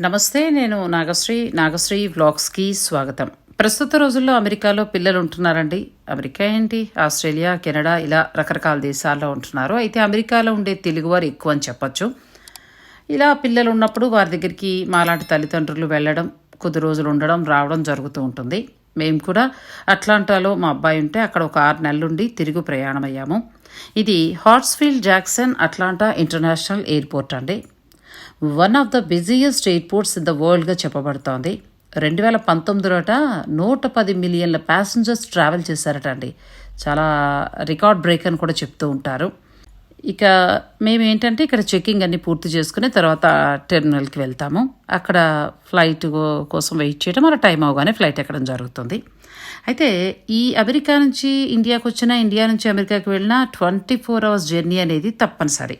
నమస్తే నేను నాగశ్రీ. నాగశ్రీ వ్లాగ్స్కి స్వాగతం. ప్రస్తుత రోజుల్లో అమెరికాలో పిల్లలు ఉంటున్నారండి అమెరికా ఏంటి? ఆస్ట్రేలియా కెనడా ఇలా రకరకాల దేశాల్లో ఉంటున్నారు. అయితే అమెరికాలో ఉండే తెలుగువారు ఎక్కువ అని చెప్పొచ్చు. ఇలా పిల్లలు ఉన్నప్పుడు వారి దగ్గరికి మాలాంటి తల్లిదండ్రులు వెళ్ళడం కొద్ది రోజులు ఉండడం రావడం జరుగుతూ ఉంటుంది. మేము కూడా అట్లాంటాలో మా అబ్బాయి ఉంటే అక్కడ ఒక ఆరు నెలలుండి తిరుగు ప్రయాణమయ్యాము. ఇది Hartsfield Jackson Atlanta international airport అండి. One of the busiest airports in the వరల్డ్గా చెప్పబడుతోంది. రెండు వేల పంతొమ్మిదిలోట నూట పది మిలియన్ల ప్యాసింజర్స్ ట్రావెల్ చేశారట అండి చాలా రికార్డ్ బ్రేక్ అని కూడా చెప్తూ ఉంటారు. ఇక మేము ఏంటంటే ఇక్కడ చెకింగ్ అన్ని పూర్తి చేసుకుని తర్వాత టెర్మినల్కి వెళ్తాము. అక్కడ ఫ్లైట్ కోసం వెయిట్ చేయడం అలా టైం అవగానే ఫ్లైట్ ఎక్కడం జరుగుతుంది. అయితే ఈ అమెరికా నుంచి ఇండియాకి వచ్చినా ఇండియా నుంచి అమెరికాకి వెళ్ళినా ట్వంటీ ఫోర్ అవర్స్ జర్నీ అనేది తప్పనిసరి.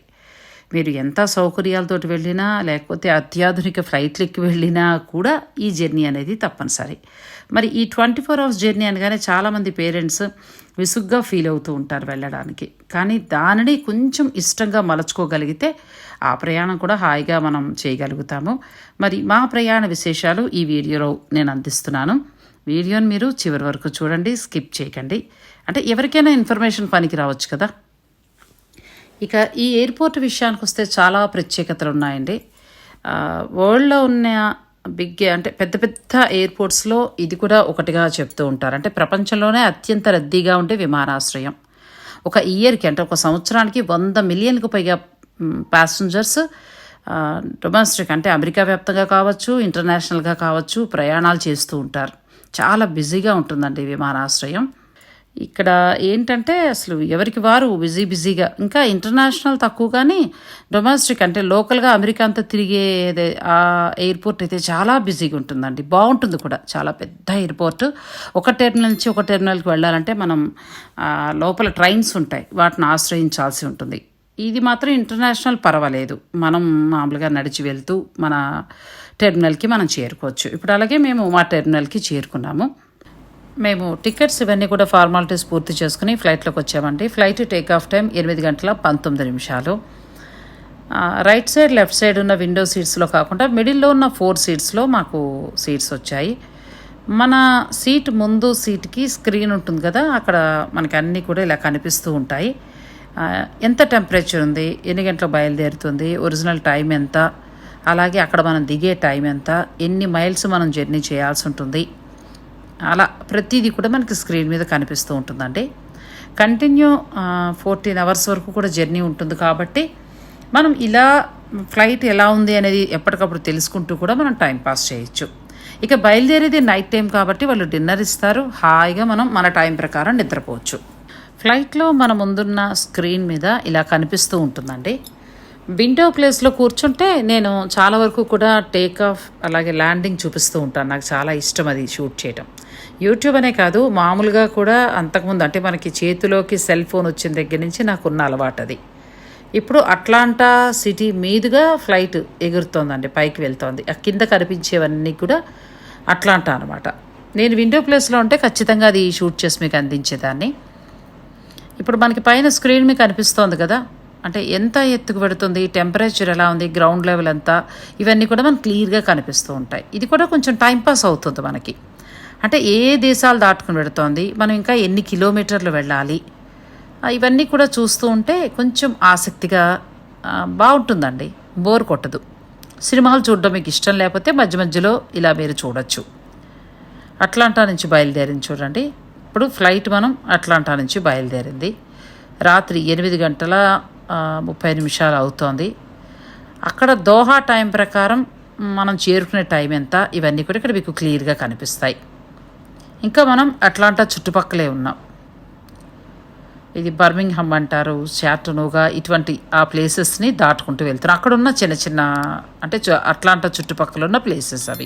మీరు ఎంత సౌకర్యాలతోటి వెళ్ళినా లేకపోతే అత్యాధునిక ఫ్లైట్లకి వెళ్ళినా కూడా ఈ జర్నీ అనేది తప్పనిసరి. మరి ఈ ట్వంటీ ఫోర్ అవర్స్ జర్నీ అనగానే చాలామంది పేరెంట్స్ విసుగ్గా ఫీల్ అవుతూ ఉంటారు వెళ్ళడానికి. కానీ దానిని కొంచెం ఇష్టంగా మలచుకోగలిగితే ఆ ప్రయాణం కూడా హాయిగా మనం చేయగలుగుతాము. మరి మా ప్రయాణ విశేషాలు ఈ వీడియోలో నేను అందిస్తున్నాను. వీడియోని మీరు చివరి వరకు చూడండి స్కిప్ చేయకండి. అంటే ఎవరికైనా ఇన్ఫర్మేషన్ పనికి రావచ్చు కదా? ఇక ఈ ఎయిర్పోర్ట్ విషయానికి వస్తే చాలా ప్రత్యేకతలు ఉన్నాయండి. వరల్డ్లో ఉన్న బిగ్ అంటే పెద్ద పెద్ద ఎయిర్పోర్ట్స్లో ఇది కూడా ఒకటిగా చెప్తూ ఉంటారు. అంటే ప్రపంచంలోనే అత్యంత రద్దీగా ఉండే విమానాశ్రయం. ఒక ఇయర్కి అంటే ఒక సంవత్సరానికి వంద మిలియన్కు పైగా ప్యాసింజర్స్ డొమెస్టిక్ అంటే అమెరికా వ్యాప్తంగా కావచ్చు ఇంటర్నేషనల్గా కావచ్చు ప్రయాణాలు చేస్తూ ఉంటారు. చాలా బిజీగా ఉంటుందండి విమానాశ్రయం. ఇక్కడ ఏంటంటే అసలు ఎవరికి వారు బిజీ బిజీగా ఇంకా ఇంటర్నేషనల్ తక్కువ కానీ డొమెస్టిక్ అంటే లోకల్గా అమెరికా అంతా తిరిగే ఆ ఎయిర్పోర్ట్ అయితే చాలా బిజీగా ఉంటుందండి. బాగుంటుంది కూడా. చాలా పెద్ద ఎయిర్పోర్ట్. ఒక టెర్మినల్ నుంచి ఒక టెర్మినల్కి వెళ్ళాలంటే మనం లోపల ట్రైన్స్ ఉంటాయి. వాటిని ఆశ్రయించాల్సి ఉంటుంది. ఇది మాత్రం ఇంటర్నేషనల్ పర్వాలేదు. మనం మామూలుగా నడిచి వెళ్తూ మన టెర్మినల్కి మనం చేరుకోవచ్చు. ఇప్పుడు అలాగే మేము మా టెర్మినల్కి చేరుకున్నాము. మేము టికెట్స్ ఇవన్నీ కూడా ఫార్మాలిటీస్ పూర్తి చేసుకుని ఫ్లైట్లోకి వచ్చామండి. ఫ్లైట్ టేక్ ఆఫ్ టైం ఎనిమిది గంటల పంతొమ్మిది నిమిషాలు. రైట్ సైడ్ లెఫ్ట్ సైడ్ ఉన్న విండో సీట్స్లో కాకుండా మిడిల్లో ఉన్న ఫోర్ సీట్స్లో మాకు సీట్స్ వచ్చాయి. మన సీట్ ముందు సీట్కి స్క్రీన్ ఉంటుంది కదా అక్కడ మనకి అన్నీ కూడా ఇలా కనిపిస్తూ ఉంటాయి. ఎంత టెంపరేచర్ ఉంది ఎన్ని గంటలకు బయలుదేరుతుంది ఒరిజినల్ టైం ఎంత అలాగే అక్కడ మనం దిగే టైం ఎంత ఎన్ని మైల్స్ మనం జర్నీ చేయాల్సి ఉంటుంది. అలా ప్రతిదీ కూడా మనకి స్క్రీన్ మీద కనిపిస్తూ ఉంటుందండి. కంటిన్యూ ఫోర్టీన్ అవర్స్ వరకు కూడా జర్నీ ఉంటుంది కాబట్టి మనం ఇలా ఫ్లైట్ ఎలా ఉంది అనేది ఎప్పటికప్పుడు తెలుసుకుంటూ కూడా మనం టైం పాస్ చేయొచ్చు. ఇక బయలుదేరేది నైట్ టైం కాబట్టి వాళ్ళు డిన్నర్ ఇస్తారు. హాయిగా మనం మన టైం ప్రకారం నిద్రపోవచ్చు. ఫ్లైట్లో మన ముందున్న స్క్రీన్ మీద ఇలా కనిపిస్తూ ఉంటుందండి. విండో ప్లేస్లో కూర్చుంటే నేను చాలా వరకు కూడా టేక్ ఆఫ్ అలాగే ల్యాండింగ్ చూపిస్తూ ఉంటాను. నాకు చాలా ఇష్టం అది షూట్ చేయడం యూట్యూబ్ అనే కాదు మామూలుగా కూడా అంతకుముందు అంటే మనకి చేతిలోకి సెల్ ఫోన్ వచ్చిన దగ్గర నుంచి నాకున్న అలవాటు అది. ఇప్పుడు అట్లాంటా సిటీ మీదుగా ఫ్లైట్ ఎగురుతోందండి పైకి వెళ్తోంది. ఆ కింద కనిపించేవన్నీ కూడా అట్లాంటా అనమాట నేను విండో ప్లేస్లో ఉంటే ఖచ్చితంగా అది షూట్ చేసి మీకు అందించేదాన్ని. ఇప్పుడు మనకి పైన స్క్రీన్ మీకు అనిపిస్తోంది కదా? అంటే ఎంత ఎత్తుకు పెడుతుంది టెంపరేచర్ ఎలా ఉంది గ్రౌండ్ లెవెల్ ఎంత ఇవన్నీ కూడా మనకు క్లియర్గా కనిపిస్తూ ఉంటాయి. ఇది కూడా కొంచెం టైంపాస్ అవుతుంది మనకి. అంటే ఏ దేశాలు దాటుకుని పెడుతోంది మనం ఇంకా ఎన్ని కిలోమీటర్లు వెళ్ళాలి ఇవన్నీ కూడా చూస్తూ ఉంటే కొంచెం ఆసక్తిగా బాగుంటుందండి. బోర్ కొట్టదు. సినిమాలు చూడడం మీకు ఇష్టం లేకపోతే మధ్య మధ్యలో ఇలా మీరు చూడొచ్చు. అట్లాంటా నుంచి బయలుదేరింది చూడండి. ఇప్పుడు ఫ్లైట్ మనం అట్లాంటా నుంచి బయలుదేరింది. రాత్రి ఎనిమిది గంటల ముప్పై నిమిషాలు అవుతోంది. అక్కడ దోహా టైం ప్రకారం మనం చేరుకునే టైం ఎంత? ఇవన్నీ కూడా ఇక్కడ మీకు క్లియర్గా కనిపిస్తాయి. ఇంకా మనం అట్లాంటా చుట్టుపక్కలే ఉన్నాం. ఇది బర్మింగ్హమ్ అంటారు చాటనూగా ఇటువంటి ఆ ప్లేసెస్ని దాటుకుంటూ వెళ్తున్నాం. అక్కడ ఉన్న చిన్న చిన్న అంటే చు- అట్లాంటా చుట్టుపక్కల ఉన్న ప్లేసెస్ అవి.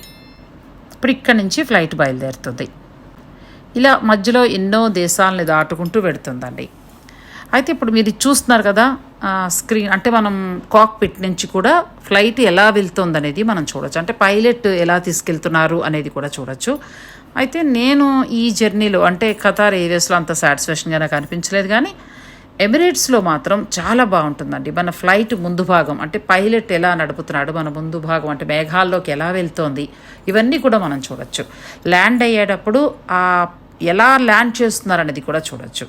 ఇప్పుడు ఇక్కడ నుంచి ఫ్లైట్ బయలుదేరుతుంది. ఇలా మధ్యలో ఎన్నో దేశాలని దాటుకుంటూ పెడుతుందండి అయితే ఇప్పుడు మీరు చూస్తున్నారు కదా స్క్రీన్ అంటే మనం కాక్పిట్ నుంచి కూడా ఫ్లైట్ ఎలా వెళ్తుంది అనేది మనం చూడొచ్చు. అంటే పైలట్ ఎలా తీసుకెళ్తున్నారు అనేది కూడా చూడొచ్చు. అయితే నేను ఈ జర్నీలో అంటే ఖతార్ ఏరియాస్లో అంత సాటిస్ఫాక్షన్గా నాకు అనిపించలేదు కానీ ఎమిరేట్స్లో మాత్రం చాలా బాగుంటుందండి. మన ఫ్లైట్ ముందు భాగం అంటే పైలట్ ఎలా నడుపుతున్నాడు మన ముందు భాగం అంటే మేఘాల్లోకి ఎలా వెళ్తోంది ఇవన్నీ కూడా మనం చూడొచ్చు. ల్యాండ్ అయ్యేటప్పుడు ఎలా ల్యాండ్ చేస్తున్నారు అనేది కూడా చూడొచ్చు.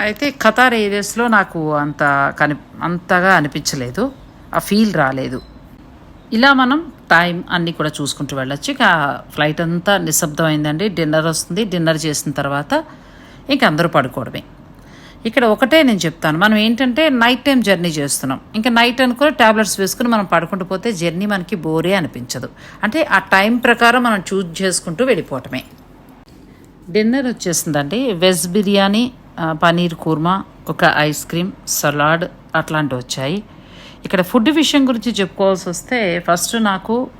అయితే ఖతార్ ఏరియస్లో నాకు అంత కని అంతగా అనిపించలేదు. ఆ ఫీల్ రాలేదు. ఇలా మనం టైం అన్నీ కూడా చూసుకుంటూ వెళ్ళొచ్చు. ఇక ఫ్లైట్ అంతా నిశ్శబ్దమైందండి. డిన్నర్ వస్తుంది. డిన్నర్ చేసిన తర్వాత ఇంక అందరూ పడుకోవడమే. ఇక్కడ ఒకటే నేను చెప్తాను. మనం ఏంటంటే నైట్ టైం జర్నీ చేస్తున్నాం. ఇంకా నైట్ అనుకుని ట్యాబ్లెట్స్ వేసుకుని మనం పడుకుంటూ పోతే జర్నీ మనకి బోరే అనిపించదు. అంటే ఆ టైం ప్రకారం మనం చూజ్ చేసుకుంటూ వెళ్ళిపోవటమే. డిన్నర్ వచ్చేసిందండి. వెజ్ బిర్యానీ పనీర్ కూర్మా ఒక ఐస్ క్రీమ్ సలాడ్ అట్లాంటివి వచ్చాయి. ఇక్కడ ఫుడ్ విషయం గురించి చెప్పుకోవాల్సి వస్తే ఫస్ట్ నాకు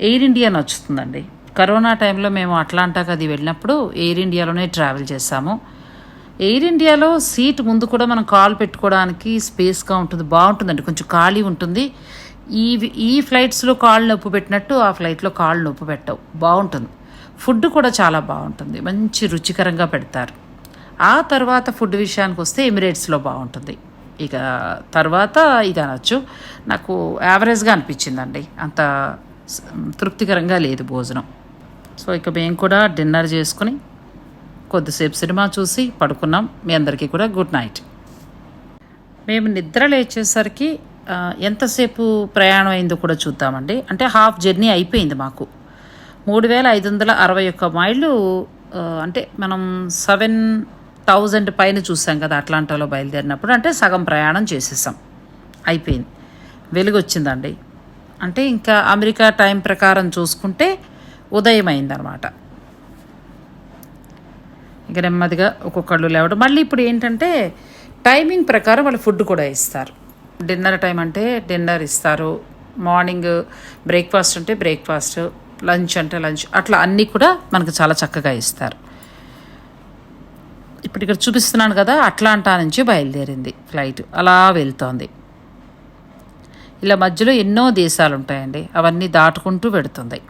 ఎయిర్ ఇండియా నచ్చుతుందండి. కరోనా టైంలో మేము అట్లాంటాకి అది వెళ్ళినప్పుడు ఎయిర్ ఇండియాలోనే ట్రావెల్ చేశాము. ఎయిర్ ఇండియాలో సీట్ ముందు కూడా మనం కాల్ పెట్టుకోవడానికి స్పేస్గా ఉంటుంది బాగుంటుందండి. కొంచెం ఖాళీ ఉంటుంది. ఈ ఈ ఫ్లైట్స్లో కాళ్ళు నొప్పి పెట్టినట్టు ఆ ఫ్లైట్లో కాళ్ళు నొప్పి పెట్టవు. బాగుంటుంది. ఫుడ్ కూడా చాలా బాగుంటుంది. మంచి రుచికరంగా పెడతారు. ఆ తర్వాత ఫుడ్ విషయానికి వస్తే ఎమిరేట్స్లో బాగుంటుంది. ఇక తర్వాత ఇది అనొచ్చు. నాకు యావరేజ్గా అనిపించిందండి. అంత స- తృప్తికరంగా లేదు భోజనం. సో ఇక మేము కూడా డిన్నర్ చేసుకుని కొద్దిసేపు సినిమా చూసి పడుకున్నాం. మీ అందరికీ కూడా గుడ్ నైట్. మేము నిద్ర లేచేసరికి ఎంతసేపు ప్రయాణం అయిందో కూడా చూద్దామండి. అంటే హాఫ్ జర్నీ అయిపోయింది మాకు. మూడు వేల ఐదు వందల అరవై ఒక్క మైళ్ళు అంటే మనం సెవెన్ థౌజండ్ పైన చూసాం కదా అట్లాంటాలో బయలుదేరినప్పుడు. అంటే సగం ప్రయాణం చేసేసాం. అయిపోయింది. వెలుగు వచ్చిందండి అంటే ఇంకా అమెరికా టైం ప్రకారం చూసుకుంటే ఉదయం అయిందనమాట ఇక నెమ్మదిగా ఒక్కొక్కళ్ళు లేవడం. మళ్ళీ ఇప్పుడు ఏంటంటే టైమింగ్ ప్రకారం వాళ్ళు ఫుడ్ కూడా ఇస్తారు. డిన్నర్ టైం అంటే డిన్నర్ ఇస్తారు. మార్నింగ్ బ్రేక్ఫాస్ట్ అంటే బ్రేక్ఫాస్ట్ లంచ్ అంటే లంచ్. అట్లా అన్నీ కూడా మనకు చాలా చక్కగా ఇస్తారు. ఇప్పుడు ఇక్కడ చూపిస్తున్నాను కదా అట్లాంటా నుంచి బయలుదేరింది ఫ్లైట్. అలా వెళ్తోంది. ఇలా మధ్యలో ఎన్నో దేశాలు ఉంటాయండి అవన్నీ దాటుకుంటూ పెడుతుంది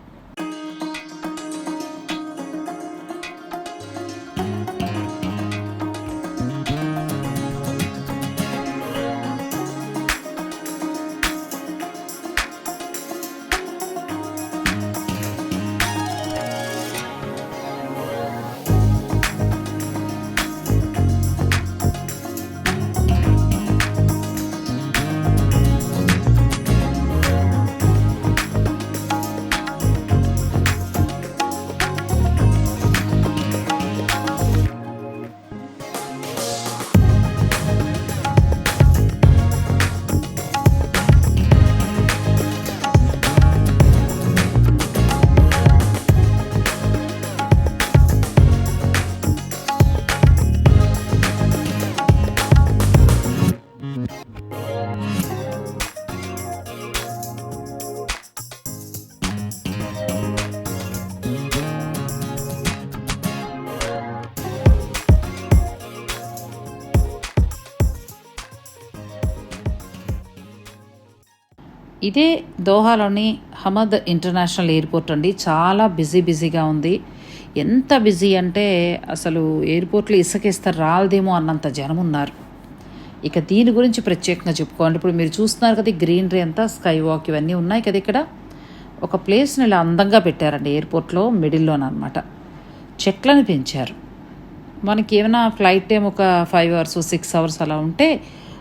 ఇదే దోహాలోని హమద్ ఇంటర్నేషనల్ ఎయిర్పోర్ట్ అండి. చాలా బిజీ బిజీగా ఉంది. ఎంత బిజీ అంటే అసలు ఎయిర్పోర్ట్లో ఇసుకేస్తే రాలదేమో అన్నంత జనం ఉన్నారు. ఇక దీని గురించి ప్రత్యేకంగా చెప్పుకోవాలి ఇప్పుడు మీరు చూస్తున్నారు కదా గ్రీనరీ అంతా స్కై వాక్ ఇవన్నీ ఉన్నాయి కదా ఇక్కడ. ఒక ప్లేస్ని ఇలా అందంగా పెట్టారండి ఎయిర్పోర్ట్లో మిడిల్లోనమాట చెట్లను పెంచారు. మనకి ఏమైనా ఫ్లైట్ టైం ఒక ఫైవ్ అవర్స్ సిక్స్ అవర్స్ అలా ఉంటే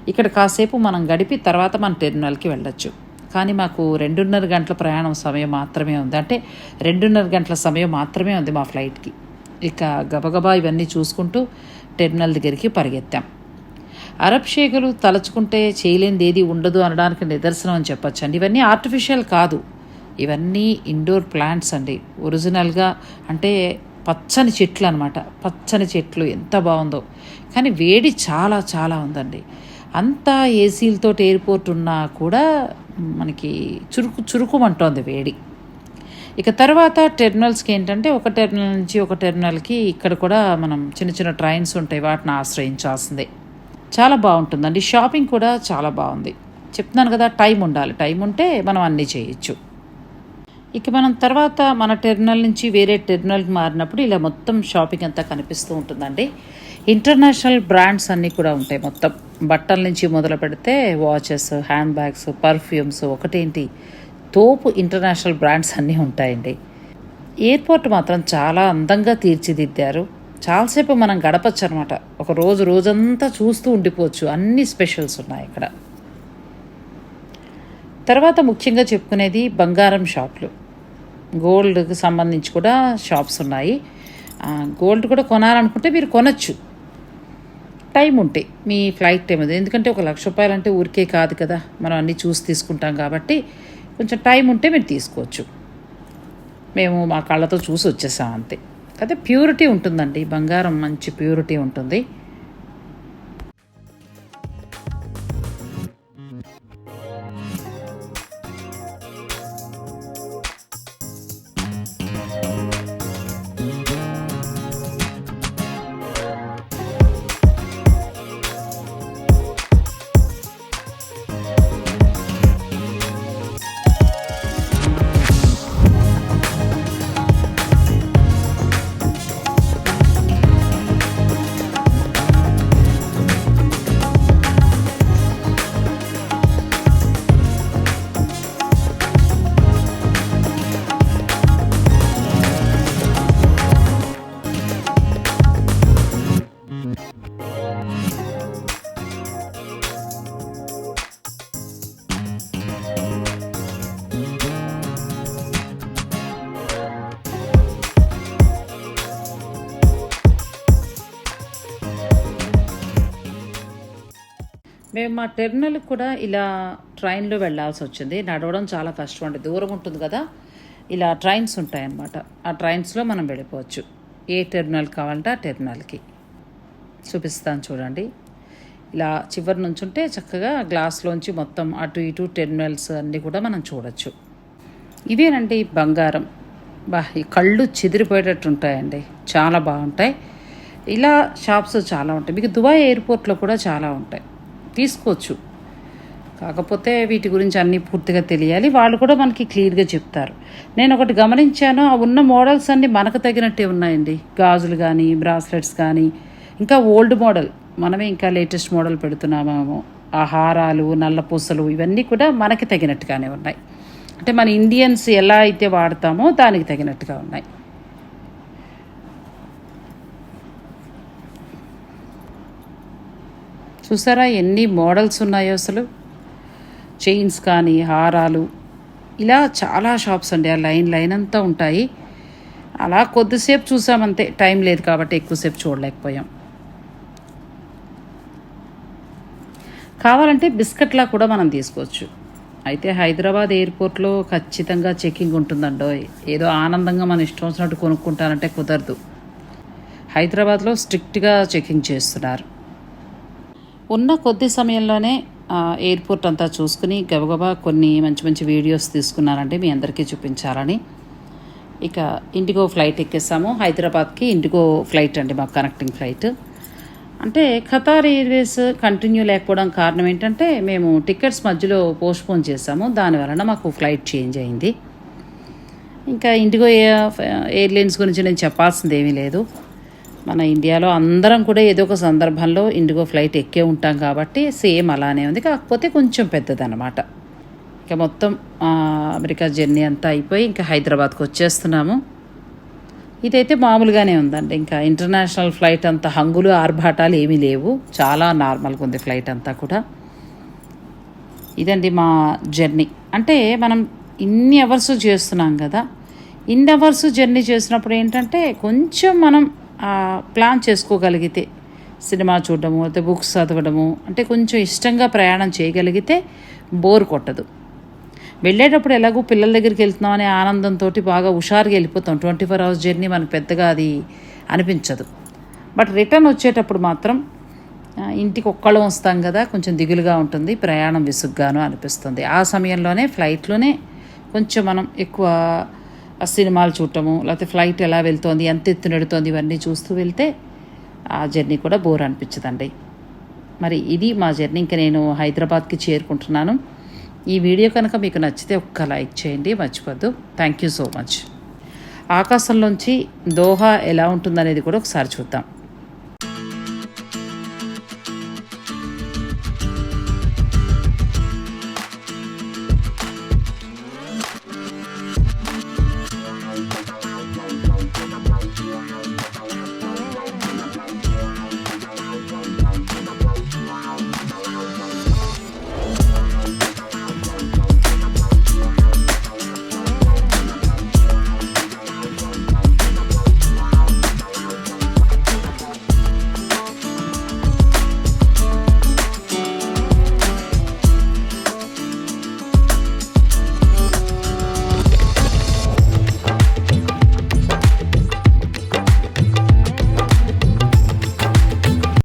ఇక్కడ కాసేపు మనం గడిపి తర్వాత మన టెర్మినల్కి వెళ్ళొచ్చు. కానీ మాకు రెండున్నర గంటల ప్రయాణం సమయం మాత్రమే ఉంది. అంటే రెండున్నర గంటల సమయం మాత్రమే ఉంది మా ఫ్లైట్కి. ఇక గబగబా ఇవన్నీ చూసుకుంటూ టెర్మినల్ దగ్గరికి పరిగెత్తాం. అరబ్ షేకులు తలుచుకుంటే చేయలేనిది ఏది ఉండదు అనడానికి నిదర్శనం అని చెప్పొచ్చు అండి ఇవన్నీ ఆర్టిఫిషియల్ కాదు. ఇవన్నీ ఇండోర్ ప్లాంట్స్ అండి. ఒరిజినల్గా అంటే పచ్చని చెట్లు అనమాట పచ్చని చెట్లు ఎంత బాగుందో. కానీ వేడి చాలా చాలా ఉందండి. అంతా ఏసీలతో ఎయిర్పోర్ట్ ఉన్నా కూడా మనకి చురుకు చురుకుమంటోంది వేడి. ఇక తర్వాత టెర్మినల్స్కి ఏంటంటే ఒక టెర్మినల్ నుంచి ఒక టెర్మినల్కి ఇక్కడ కూడా మనం చిన్న చిన్న ట్రైన్స్ ఉంటాయి వాటిని ఆశ్రయించాల్సిందే. చాలా బాగుంటుందండి. షాపింగ్ కూడా చాలా బాగుంది. చెప్తున్నాను కదా టైం ఉండాలి. టైం ఉంటే మనం అన్నీ చేయొచ్చు. ఇక మనం తర్వాత మన టెర్మినల్ నుంచి వేరే టెర్మినల్కి మారినప్పుడు ఇలా మొత్తం షాపింగ్ అంతా కనిపిస్తూ ఉంటుందండి. ఇంటర్నేషనల్ బ్రాండ్స్ అన్నీ కూడా ఉంటాయి మొత్తం. బట్టల నుంచి మొదలు పెడితే వాచెస్ హ్యాండ్ బ్యాగ్స్ పర్ఫ్యూమ్స్ ఒకటేంటి? తోపు ఇంటర్నేషనల్ బ్రాండ్స్ అన్నీ ఉంటాయండి. ఎయిర్పోర్ట్ మాత్రం చాలా అందంగా తీర్చిదిద్దారు. చాలాసేపు మనం గడపచ్చు అనమాట ఒక రోజు రోజంతా చూస్తూ ఉండిపోవచ్చు. అన్ని స్పెషల్స్ ఉన్నాయి ఇక్కడ. తర్వాత ముఖ్యంగా చెప్పుకునేది బంగారం షాపులు. గోల్డ్కి సంబంధించి కూడా షాప్స్ ఉన్నాయి. గోల్డ్ కూడా కొనాలనుకుంటే మీరు కొనచ్చు. టైం ఉంటే మీ ఫ్లైట్ టైం అది. ఎందుకంటే ఒక లక్ష రూపాయలు అంటే ఊరికే కాదు కదా. మనం అన్నీ చూసి తీసుకుంటాం కాబట్టి కొంచెం టైం ఉంటే మీరు తీసుకోవచ్చు. మేము మా కళ్ళతో చూసి వచ్చేసాం అంతే. అదే ప్యూరిటీ ఉంటుందండి. బంగారం మంచి ప్యూరిటీ ఉంటుంది. మేము మా టెర్మినల్కి కూడా ఇలా ట్రైన్లో వెళ్ళాల్సి వచ్చింది. నడవడం చాలా కష్టం అండి. దూరం ఉంటుంది కదా. ఇలా ట్రైన్స్ ఉంటాయన్నమాట. ఆ ట్రైన్స్లో మనం వెళ్ళిపోవచ్చు. ఏ టెర్మినల్ కావాలంటే ఆ టెర్మినల్కి. చూపిస్తాను చూడండి. ఇలా చివరి నుంచి ఉంటే చక్కగా గ్లాస్లోంచి మొత్తం అటు ఇటు టెర్మినల్స్ అన్నీ కూడా మనం చూడొచ్చు. ఇవేనండి బంగారం. బా ఈ కళ్ళు చెదిరిపోయేటట్టు ఉంటాయండి. చాలా బాగుంటాయి. ఇలా షాప్స్ చాలా ఉంటాయి. మీకు దుబాయ్ ఎయిర్పోర్ట్లో కూడా చాలా ఉంటాయి. తీసుకోవచ్చు. కాకపోతే వీటి గురించి అన్నీ పూర్తిగా తెలియాలి. వాళ్ళు కూడా మనకి క్లియర్గా చెప్తారు. నేను ఒకటి గమనించాను ఆ ఉన్న మోడల్స్ అన్నీ మనకు తగినట్టే ఉన్నాయండి. గాజులు కానీ బ్రాస్లెట్స్ కానీ ఇంకా ఓల్డ్ మోడల్. మనమే ఇంకా లేటెస్ట్ మోడల్ పెడుతున్నామేమో. ఆ హారాలు నల్లపూసలు ఇవన్నీ కూడా మనకి తగినట్టుగానే ఉన్నాయి. అంటే మన ఇండియన్స్ ఎలా అయితే వాడతామో దానికి తగినట్టుగా ఉన్నాయి. చూసారా ఎన్ని మోడల్స్ ఉన్నాయో అసలు? చైన్స్ కానీ హారాలు. ఇలా చాలా షాప్స్ అండి. ఆ లైన్ లైన్ అంతా ఉంటాయి. అలా కొద్దిసేపు చూసామంతే టైం లేదు కాబట్టి ఎక్కువసేపు చూడలేకపోయాం. కావాలంటే బిస్కెట్లా కూడా మనం తీసుకోవచ్చు. అయితే హైదరాబాద్ ఎయిర్పోర్ట్లో ఖచ్చితంగా చెకింగ్ ఉంటుందండో. ఏదో ఆనందంగా మన ఇష్టం వచ్చినట్టు కొనుక్కుంటానంటే కుదరదు. హైదరాబాద్లో స్ట్రిక్ట్గా చెకింగ్ చేస్తున్నారు. ఉన్న కొద్ది సమయంలోనే ఎయిర్పోర్ట్ అంతా చూసుకుని గబగబా కొన్ని మంచి మంచి వీడియోస్ తీసుకున్నానంటే మీ అందరికీ చూపించాలని. ఇక ఇండిగో ఫ్లైట్ ఎక్కేసాము. హైదరాబాద్కి ఇండిగో ఫ్లైట్ అండి మాకు కనెక్టింగ్ ఫ్లైట్ అంటే ఖతార్ ఎయిర్వేస్ కంటిన్యూ లేకపోవడం కారణం ఏంటంటే మేము టికెట్స్ మధ్యలో పోస్ట్పోన్ చేసాము. దాని వలన మాకు ఫ్లైట్ చేంజ్ అయింది. ఇంకా ఇండిగో ఎయిర్లైన్స్ గురించి నేను చెప్పాల్సింది ఏమీ లేదు. మన ఇండియాలో అందరం కూడా ఏదో ఒక సందర్భంలో ఇండిగో ఫ్లైట్ ఎక్కే ఉంటాం కాబట్టి సేమ్ అలానే ఉంది. కాకపోతే కొంచెం పెద్దదన్నమాట. ఇక మొత్తం అమెరికా జర్నీ అంతా అయిపోయి ఇంకా హైదరాబాద్కి వచ్చేస్తున్నాము. ఇదైతే మామూలుగానే ఉందండి. ఇంకా ఇంటర్నేషనల్ ఫ్లైట్ అంత హంగులు ఆర్భాటాలు ఏమీ లేవు. చాలా నార్మల్గా ఉంది ఫ్లైట్ అంతా కూడా. ఇదండి మా జర్నీ. అంటే మనం ఇన్ని అవర్స్ చేస్తున్నాం కదా. ఇన్ని అవర్స్ జర్నీ చేసినప్పుడు ఏంటంటే కొంచెం మనం ప్లాన్ చేసుకోగలిగితే సినిమా చూడడము లేకపోతే బుక్స్ చదవడము అంటే కొంచెం ఇష్టంగా ప్రయాణం చేయగలిగితే బోర్ కొట్టదు. వెళ్ళేటప్పుడు ఎలాగో పిల్లల దగ్గరికి వెళ్తున్నాం అనే ఆనందంతో బాగా హుషారుగా వెళ్ళిపోతాం. ట్వంటీ ఫోర్ అవర్స్ జర్నీ మనకు పెద్దగా అది అనిపించదు. బట్ రిటర్న్ వచ్చేటప్పుడు మాత్రం ఇంటికి ఒక్కళ్ళం వస్తాం కదా కొంచెం దిగులుగా ఉంటుంది ప్రయాణం విసుగ్గాను అనిపిస్తుంది. ఆ సమయంలోనే ఫ్లైట్లోనే కొంచెం మనం ఎక్కువ ఆ సినిమాలు చూడటము లేకపోతే ఫ్లైట్ ఎలా వెళ్తోంది ఎంత ఎత్తు నడుతోంది ఇవన్నీ చూస్తూ వెళ్తే ఆ జర్నీ కూడా బోర్ అనిపించదండి. మరి ఇది మా జర్నీ. ఇంకా నేను హైదరాబాద్కి చేరుకుంటున్నాను. ఈ వీడియో కనుక మీకు నచ్చితే ఒక్క లైక్ చేయండి మర్చిపోద్దు. థ్యాంక్ యూ సో మచ్ ఆకాశంలోంచి దోహా ఎలా ఉంటుందనేది కూడా ఒకసారి చూద్దాం.